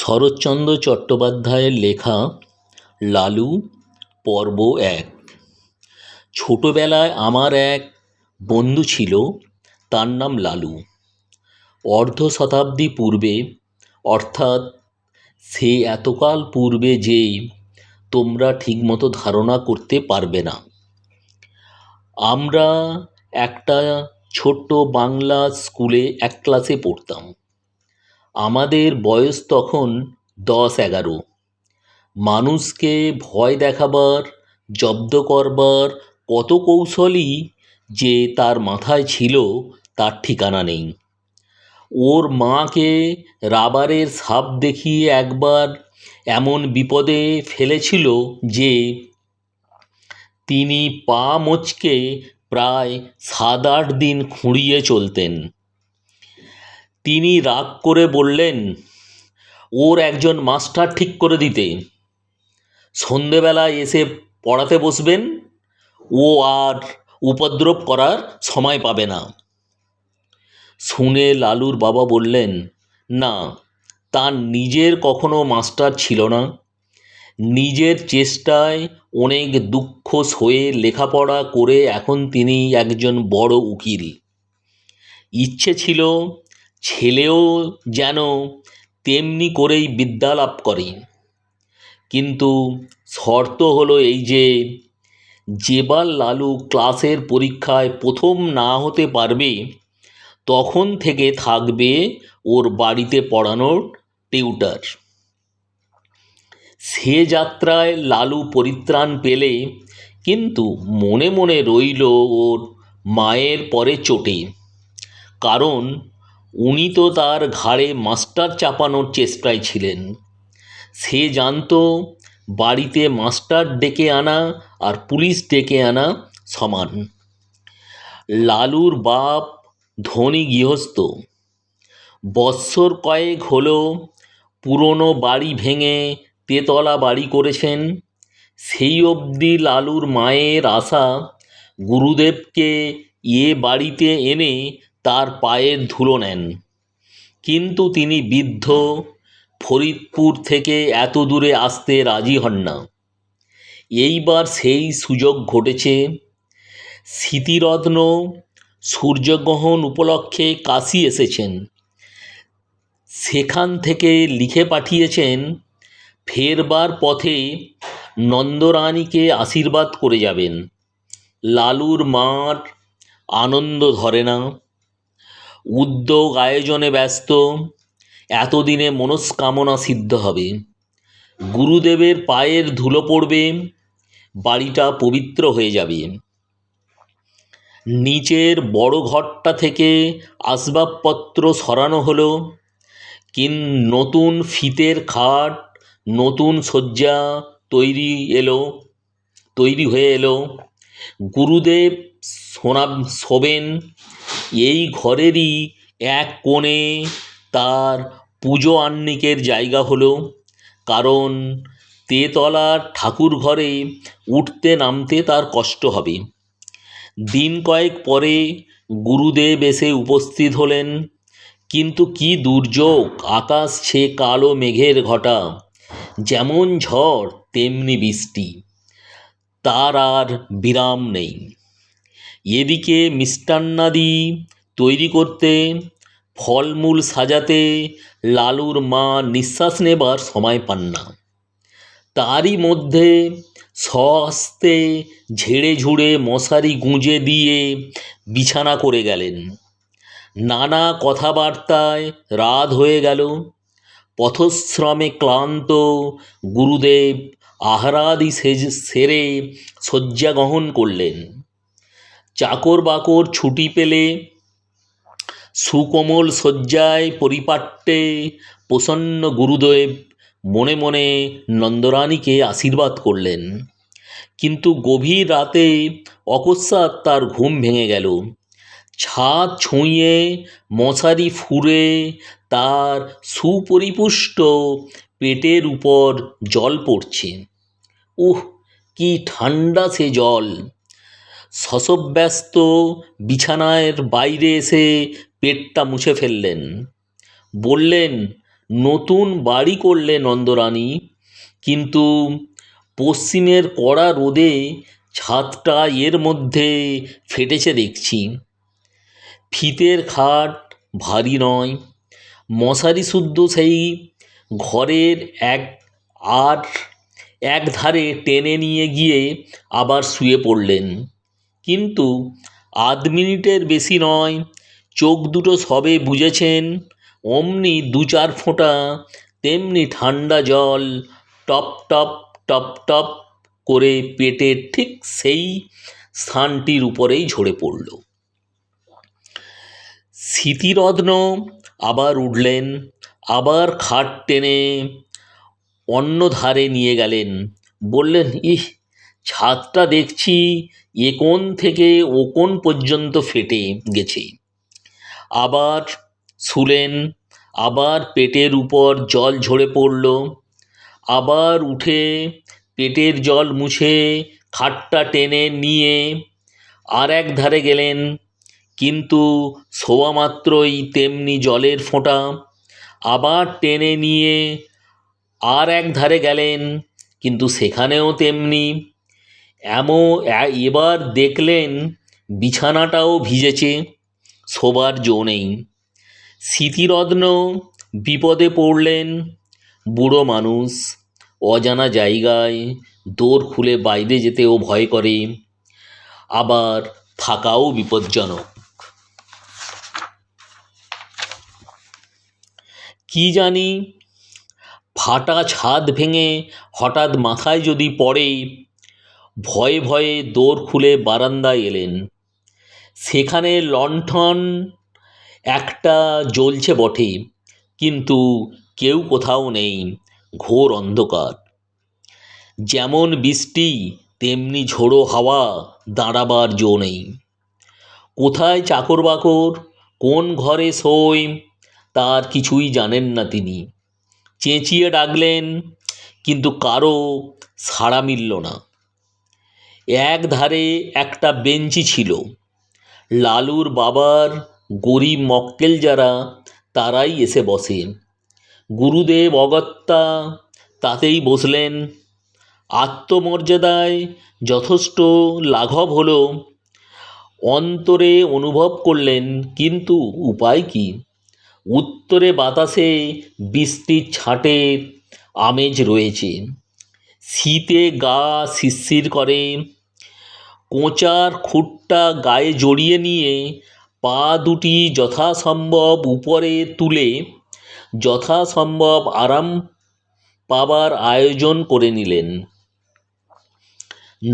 শরৎচন্দ্র চট্টোপাধ্যায়ের লেখা লালু, পর্ব এক। ছোটোবেলায় আমার এক বন্ধু ছিল, তার নাম লালু। অর্ধ শতাব্দী পূর্বে, অর্থাৎ সে এতকাল পূর্বে যে তোমরা ঠিকমতো ধারণা করতে পারবে না। আমরা একটা ছোট্ট বাংলা স্কুলে এক ক্লাসে পড়তাম। আমাদের বয়স তখন দশ এগারো। মানুষকে ভয় দেখাবার, জব্দ করবার কত কৌশলই যে তার মাথায় ছিল, তার ঠিকানা নেই। ওর মাকে রাবারের সাপ দেখিয়ে একবার এমন বিপদে ফেলেছিল যে, তিনি পা মচকে প্রায় সাত আট দিন খুঁড়িয়ে চলতেন। তিনি রাগ করে বললেন, ওর একজন মাস্টার ঠিক করে দিতে। সন্ধেবেলায় এসে পড়াতে বসবেন, ও আর উপদ্রব করার সময় পাবে না। শুনে লালুর বাবা বললেন, না, তার নিজের কখনো মাস্টার ছিল না। নিজের চেষ্টায় অনেক দুঃখ সয়ে লেখাপড়া করে এখন তিনি একজন বড় উকিল। ইচ্ছে ছিল ছেলেও যেন তেমনি করেই বিদ্যা লাভ করে। কিন্তু শর্ত হলো এই যে, যেবার লালু ক্লাসের পরীক্ষায় প্রথম না হতে পারবে, তখন থেকে থাকবে ওর বাড়িতে পড়ানোর টিউটার। সে যাত্রায় লালু পরিত্রাণ পেলে, কিন্তু মনে মনে রইল ওর মায়ের পরে চোটে। কারণ উনি তো তার ঘাড়ে মাস্টার চাপানোর চেষ্টায় ছিলেন। সে জানতো, বাড়িতে মাস্টার ডেকে আনা আর পুলিশ ডেকে আনা সমান। লালুর বাপ ধনী গৃহস্থ। বৎসর কয়েক হলো পুরনো বাড়ি ভেঙে তেতলা বাড়ি করেছেন। সেই অবধি লালুর মায়ের আশা গুরুদেবকে এ বাড়িতে এনে তার পায়ের ধুলো নেন। কিন্তু তিনি বৃদ্ধ, ফরিদপুর থেকে এত দূরে আসতে রাজি হন না। এইবার সেই সুযোগ ঘটেছে। স্মৃতিরত্ন সূর্যগ্রহণ উপলক্ষে কাশী এসেছেন। সেখান থেকে লিখে পাঠিয়েছেন, ফেরবার পথে নন্দরানীকে আশীর্বাদ করে যাবেন। লালুর মার আনন্দ ধরে না। উদ্যোগ আয়োজনে ব্যস্ত। এতদিনে মনস্কামনা সিদ্ধ হবে। গুরুদেবের পায়ের ধুলো পড়বে। বাড়িটা পবিত্র হয়ে যাবে। নিচের বড় ঘরটা থেকে আসবাবপত্র সরানো হলো। কিন নতুন ফিতের খাট, নতুন শয্যা তৈরি এলো, তৈরি হয়ে এলো। গুরুদেব শোনা শোবেন। এই ঘরেরই এক কোণে তার পুজো আহ্নিকের জায়গা হলো। কারণ তেতলার ঠাকুর ঘরে উঠতে নামতে তার কষ্ট হবে। দিন কয়েক পরে গুরুদেব এসে উপস্থিত হলেন। কিন্তু কি দুর্যোগ, আকাশ ছে কালো মেঘের ঘটা, যেমন ঝড় তেমনি বৃষ্টি। তার আর বিরাম নেই। এদিকে মিষ্টান্নাদি তৈরি করতে, ফলমূল সাজাতে, লালুর মা নিঃশ্বাস নেবার সময় পান না। তারই মধ্যে স্বহস্তে ঝেড়ে ঝুড়ে মশারি গুঁজে দিয়ে বিছানা করে গেলেন। নানা কথাবার্তায় রাত হয়ে গেল। পথশ্রমে ক্লান্ত গুরুদেব আহারাদি সেরে শয্যা গ্রহণ করলেন। চাকর বাকর ছুটি পেলে, সুকোমল শয্যায় পরিপাট্যে, প্রসন্ন গুরুদেব মনে মনে নন্দরানীকে আশীর্বাদ করলেন। কিন্তু গভীর রাতে অকস্মাৎ তার ঘুম ভেঙে গেল। ছাদ ছুঁয়ে মশারি ফুঁড়ে, তার সুপরিপুষ্ট পেটের উপর জল পড়ছে। উহ, কি ঠান্ডা সে জল! শশব্যস্ত বিছানার বাইরে এসে পেটটা মুছে ফেললেন। বললেন, নতুন বাড়ি করলে নন্দরানী, কিন্তু পশ্চিমের কড়া রোদে ছাদটা এর মধ্যে ফেটেছে দেখছি। ফিতের খাট ভারী নয়। মশারি শুদ্ধ সেই ঘরের এক আর এক ধারে টেনে নিয়ে গিয়ে আবার শুয়ে পড়লেন। কিন্তু আধ মিনিটের বেশি নয়, চোখ দুটো সবে বুজেছেন, অমনি দু চার ফোঁটা, তেমনি ঠান্ডা জল, টপ টপ টপ টপ করে পেটের ঠিক সেই স্থানটির উপরেই ঝরে পড়ল। স্মৃতিরত্ন আবার উঠলেন, আবার খাট টেনে অন্য ধারে নিয়ে গেলেন। বললেন, ইহ, ছাদটা দেখছি এ কোণ থেকে ও কোণ পর্যন্ত ফেটে গেছে। আবার শুলেন, আবার পেটের উপর জল ঝরে পড়ল, আবার উঠে পেটের জল মুছে খাটটা টেনে নিয়ে আর এক ধারে গেলেন। কিন্তু শোয়া মাত্রই তেমনি জলের ফোঁটা, আবার টেনে নিয়ে আর এক ধারে গেলেন। কিন্তু সেখানেও তেমনি এমন এবার দেখলেন বিছানাটাও ভিজেছে, শোবার জো নেই। স্মৃতিরত্ন বিপদে পড়লেন, বুড়ো মানুষ অজানা জায়গায় দোর খুলে বাইরে যেতেও ভয় করে, আবার থাকাও বিপজ্জনক। কি জানি, ফাটা ছাদ ভেঙে হঠাৎ মাথায় যদি পড়ে ভয়ে ভয়ে দোর খুলে বারান্দায় এলেন। সেখানে লণ্ঠন একটা জ্বলছে বটে কিন্তু কেউ কোথাও নেই, ঘোর অন্ধকার। যেমন বৃষ্টি, তেমনি ঝোড়ো হাওয়া, দাঁড়াবার জো নেই। কোথায় চাকর বাকর কোন ঘরে শোয় তার কিছুই জানেন না তিনি। চেঁচিয়ে ডাকলেন, কিন্তু কারও সাড়া মিলল না। এক ধারে একটা বেঞ্চি ছিল। লালুর বাবার গরিব মক্কেল যারা, তারাই এসে বসে। গুরুদেব অগত্যা তাতেই বসলেন। আত্মমর্যাদায় যথেষ্ট লাঘব হলো। অন্তরে অনুভব করলেন, কিন্তু উপায় কি? উত্তরে বাতাসে বৃষ্টির ছাঁটের আমেজ রয়েছে। শীতে গা শিরশির করে। কোঁচার খুঁটটা গায়ে জড়িয়ে নিয়ে পা দুটি যথাসম্ভব উপরে তুলে যথাসম্ভব আরাম পাবার আয়োজন করে নিলেন।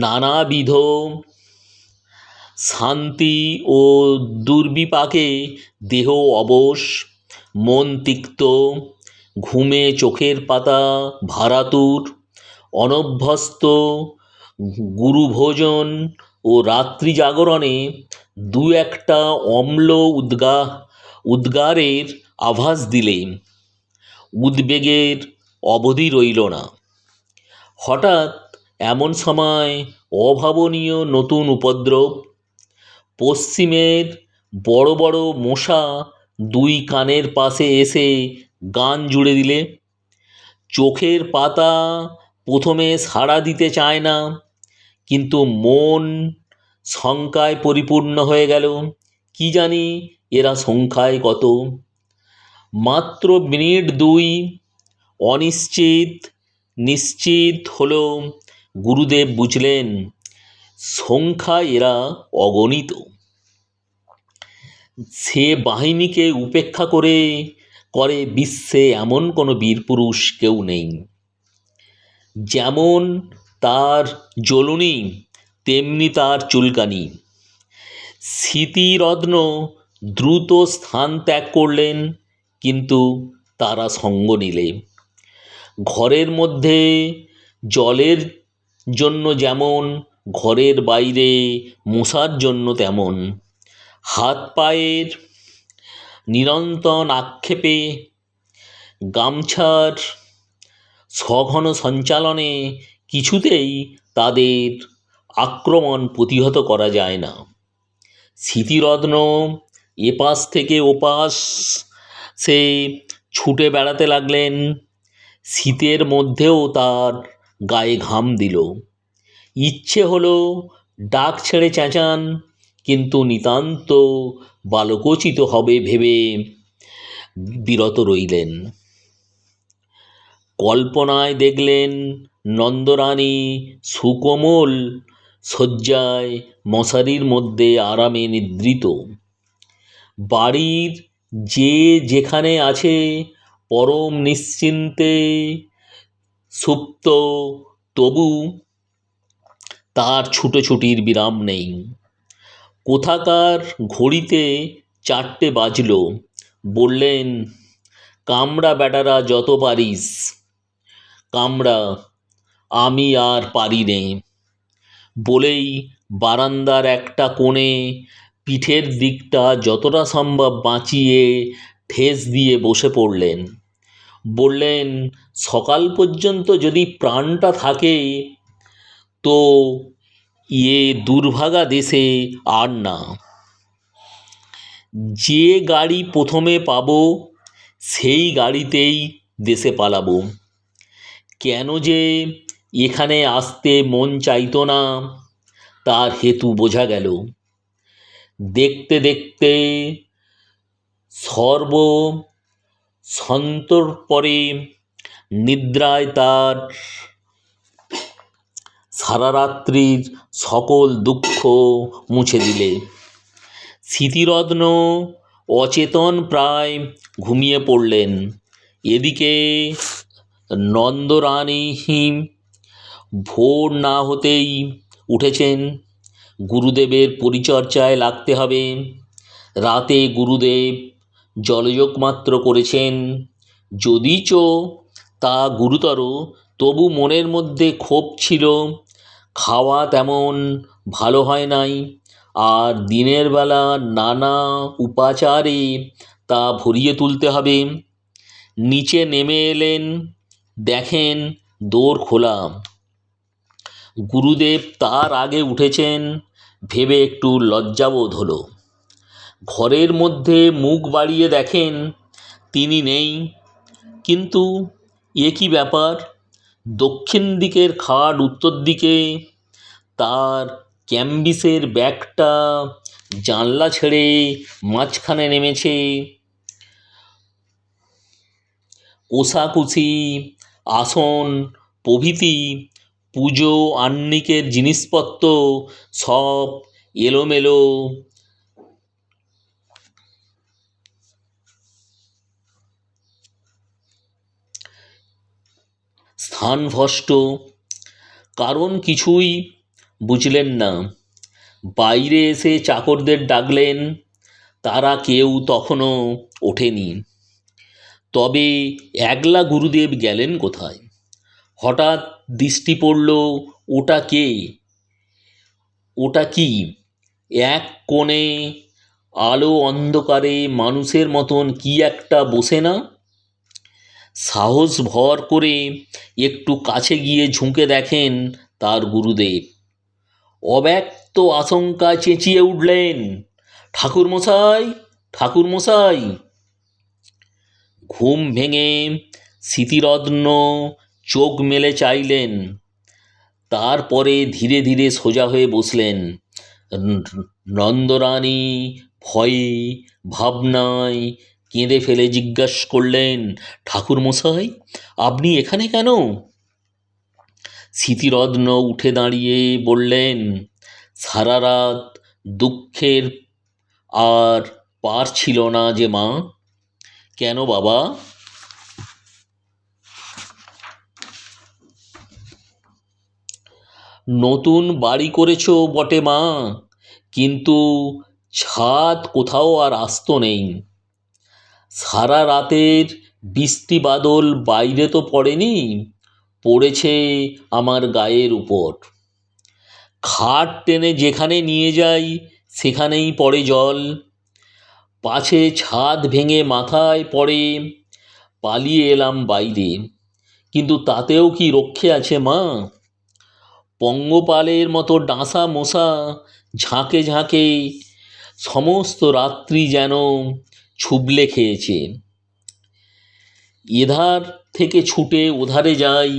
নানাবিধ শান্তি ও দুর্বিপাকে দেহ অবশ, মন তিক্ত, ঘুমে চোখের পাতা ভারাতুর, অনভ্যস্ত গুরুভোজন ও রাত্রি জাগরণে দু একটা অম্ল উদ্গা, উদ্গারের আভাস দিলে উদ্বেগের অবধি রইল না। হঠাৎ এমন সময় অভাবনীয় নতুন উপদ্রব, পশ্চিমের বড় বড় মশা দুই কানের পাশে এসে গান জুড়ে দিলে, চোখের পাতা প্রথমে সাড়া দিতে চায় না, কিন্তু মন শঙ্কায় পরিপূর্ণ হয়ে গেল। কি জানি এরা সংখ্যায় কত? মাত্র মিনিট দুই অনিশ্চিত, নিশ্চিত হল গুরুদেব বুঝলেন সংখ্যা এরা অগণিত। সে বাহিনীকে উপেক্ষা করে করে বিশ্বে এমন কোনো বীরপুরুষ কেউ নেই। যেমন তার জ্বলুনি, তেমনি তার চুলকানি। স্মৃতিরত্ন দ্রুত স্থান ত্যাগ করলেন, কিন্তু তারা সঙ্গ নিলে। ঘরের মধ্যে জলের জন্য যেমন, ঘরের বাইরে মশার জন্য তেমন। হাত পায়ের নিরন্তর আক্ষেপে গামছার সঘন সঞ্চালনে কিছুতেই তাদের আক্রমণ প্রতিহত করা যায় না। স্মৃতিরত্ন এপাশ থেকে ওপাশ সে ছুটে বেড়াতে লাগলেন। শীতের মধ্যেও তার গায়ে ঘাম দিল। ইচ্ছে হলো ডাক ছেড়ে চেঁচান, কিন্তু নিতান্ত বালকোচিত হবে ভেবে বিরত রইলেন। কল্পনায় দেখলেন নন্দরানী সুকোমল। শয্যায় মশারির মধ্যে আরামে নিদ্রিত। বাড়ির যে যেখানে আছে, পরম নিশ্চিন্তে সুপ্ত, তবু তার ছুটোছুটির বিরাম নেই। কোথাকার ঘড়িতে চারটে বাজল। বললেন, কামড়া বেটারা যত পারিস। কামড়া আমি আর পারি নে। বলেই বারান্দার একটা কোণে পিঠের দিকটা যতটা সম্ভব বাঁচিয়ে ঠেস দিয়ে বসে পড়লেন। বললেন, সকাল পর্যন্ত যদি প্রাণটা থাকে, তো ইয়ে দুর্ভাগা দেশে আর না। যে গাড়ি প্রথমে পাব, সেই গাড়িতেই দেশে পালাবো। কেন যে এখানে আসতে মন চাইতো না? তার হেতু বোঝা গেল। দেখতে দেখতে সর্ব সন্তর পরে নিদ্রায় তার সারারাত্রির সকল দুঃখ মুছে দিলে। স্মৃতিরত্ন অচেতন প্রায় ঘুমিয়ে পড়লেন। এদিকে নন্দরানী ভোর না হতেই উঠেছেন। গুরুদেবের পরিচর্যায় লাগতে হবে। রাতে গুরুদেব জলযোগ মাত্র করেছেন। যদিচ তা গুরুতর, তবু মনের মধ্যে ক্ষোভ ছিল। খাওয়া তেমন ভালো হয় নাই। আর দিনের বেলা নানা উপাচারে তা ভরিয়ে তুলতে হবে। নিচে নেমে এলেন দেখেন, দোর খোলা গুরুদেব তার আগে উঠেছেন, ভেবে একটু লজ্জাবোধ হলো। ঘরের মধ্যে মুখ বাড়িয়ে দেখেন, তিনি নেই। কিন্তু এ ব্যাপার? দক্ষিণ দিকের খাট উত্তর দিকে, তার ক্যাম্বিসের ব্যাগটা জানলা ছেড়ে মাঝখানে নেমেছে। কোষাকুষি আসন, প্রভৃতি, পুজো, আহ্নিকের জিনিসপত্র, সব এলোমেলো। স্থানভ্রষ্ট কারণ কিছুই বুঝলেন না। বাইরে এসে চাকরদের ডাকলেন, তারা কেউ তখনও ওঠেনি। তবে একলা গুরুদেব গেলেন কোথায়? হঠাৎ দৃষ্টি পড়ল, ওটা কে? ওটা কি? এক কোণে আলো অন্ধকারে মানুষের মতন কি একটা বসে না? সাহস ভর করে একটু কাছে গিয়ে ঝুঁকে দেখেন তার গুরুদেব। অব্যক্ত আশঙ্কা চেঁচিয়ে উঠলেন, ঠাকুরমশাই ঠাকুরমশাই ঘুম ভেঙে স্মৃতিরত্ন চোখ মেলে চাইলেন। তারপরে ধীরে ধীরে সোজা হয়ে বসলেন। নন্দরানী ভয়ে ভাবনায় কেঁদে ফেলে জিজ্ঞাস করলেন ঠাকুরমশাই আপনি এখানে কেন? স্মৃতিরত্ন উঠে দাঁড়িয়ে বললেন, সারা রাত দুঃখের আর পার ছিল না যে মা কেন বাবা? নতুন বাড়ি করেছ বটে মা, কিন্তু ছাদ কোথাও আর আস্ত নেই। সারা রাতের বৃষ্টি বাদল বাইরে তো পড়েনি, পড়েছে আমার গায়ের উপর। খাট টেনে যেখানে নিয়ে যাই, সেখানেই পড়ে জল। পাছে ছাদ ভেঙে মাথায় পড়ে। পালিয়ে এলাম বাইরে। কিন্তু তাতেও কি রক্ষে আছে মা? পঙ্গপালের মতো ডাঁসা মশা ঝাঁকে ঝাঁকে সমস্ত রাত্রি যেন ছুবলে খেয়েছে। এধার থেকে ছুটে ওধারে যাই,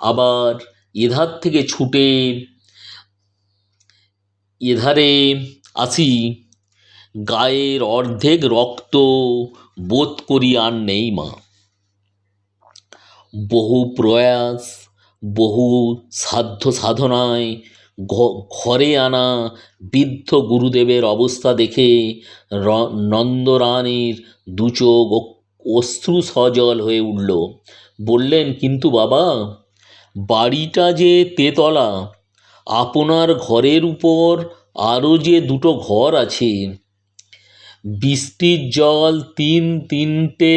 আবার এধার থেকে ছুটে এধারে আসি। গায়ের অর্ধেক রক্ত বোধ করি আর নেই মা। বহু প্রয়াস, বহু সাধ্য সাধনায় ঘরে আনা বৃদ্ধ গুরুদেবের অবস্থা দেখে নন্দরানীর দুচোখ অশ্রু সজল হয়ে উঠল। বললেন, কিন্তু বাবা, বাড়িটা যে তেতলা, আপনার ঘরের উপর আরও যে দুটো ঘর আছে বৃষ্টির জল তিন তিনটে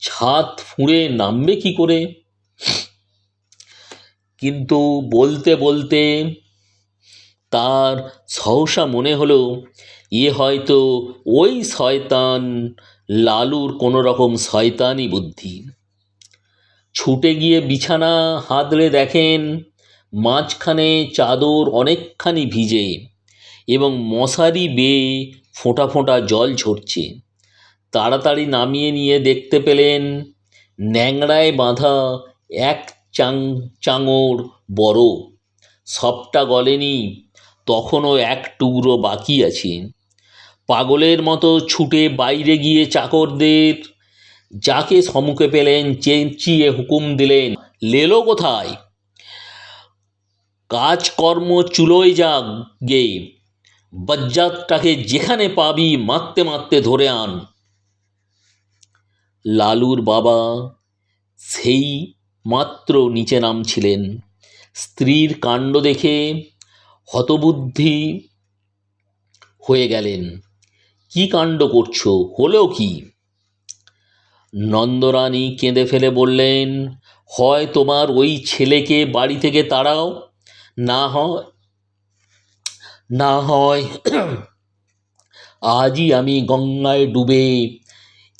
ছাদ ফুঁড়ে নামবে কি করে? কিন্তু বলতে বলতে তার সহসা মনে হলো এ হয়তো ওই শয়তান, লালুর কোনো রকম শয়তানি বুদ্ধি। ছুটে গিয়ে বিছানা হাতড়ে দেখেন, মাঝখানে চাদর অনেকখানি ভিজে এবং মশারি বেয়ে ফোঁটা ফোঁটা জল ঝরছে। তাড়াতাড়ি নামিয়ে নিয়ে দেখতে পেলেন ন্যাংড়ায় বাঁধা এক চাং চাঙড় বড়। সবটা গলেনি, তখনও এক টুকরো বাকি আছে। পাগলের মতো ছুটে বাইরে গিয়ে চাকরদের, যাকে সম্মুখে পেলেন, চেঁচিয়ে হুকুম দিলেন, লেলো কোথায়? কাজকর্ম চুলোয় যাক গে বজ্জাতটাকে যেখানে পাবি মারতে মারতে ধরে আন। লালুর বাবা সেই মাত্র নিচে নামছিলেন। স্ত্রীর কাণ্ড দেখে হতবুদ্ধি হয়ে গেলেন। কি কাণ্ড করছ? হলেও কি? নন্দরানী কেঁদে ফেলে বললেন, হয় তোমার ওই ছেলেকে বাড়ি থেকে তাড়াও, না হয় না হয় আজই আমি গঙ্গায় ডুবে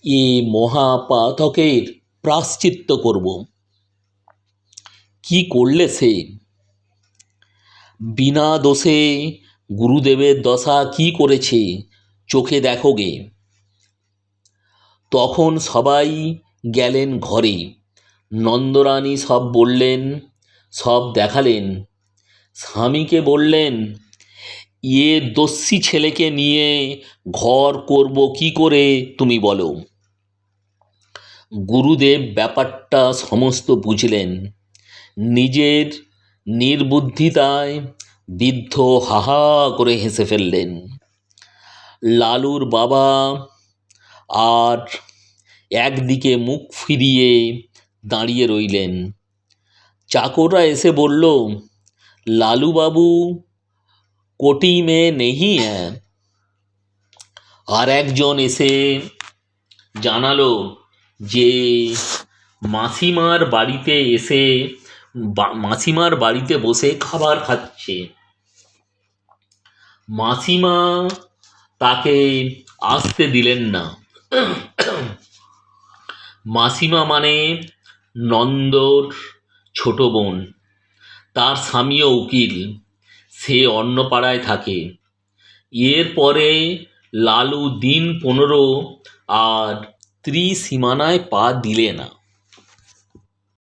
এ মহাপাতকের প্রাশ্চিত্য করব। কি করলে সে? বিনা দোষে গুরুদেবের দশা কি করেছে? চোখে দেখো গে। তখন সবাই গেলেন ঘরে। নন্দরানী সব বললেন, সব দেখালেন। স্বামীকে বললেন এ দস্যি ছেলেকে নিয়ে ঘর করব কি করে, তুমি বলো। গুরুদেব ব্যাপারটা সমস্ত বুঝলেন। নিজের নির্বুদ্ধিতায় বৃদ্ধ হাহা করে হেসে ফেললেন। লালুর বাবা আর একদিকে মুখ ফিরিয়ে দাঁড়িয়ে রইলেন। চাকররা এসে বলল, লালুবাবু কোটি মে নেহি আর একজন এসে জানালো যে মাসিমার বাড়িতে এসে মাসিমার বাড়িতে বসে খাবার খাচ্ছে মাসিমা তাকে আসতে দিলেন না মাসিমা মানে নন্দর ছোট বোন তার স্বামীও উকিল সে অন্য পাড়ায় থাকে। এরপরে লালু দিন পনেরো আর ত্রিসীমানায় পা দিলে না।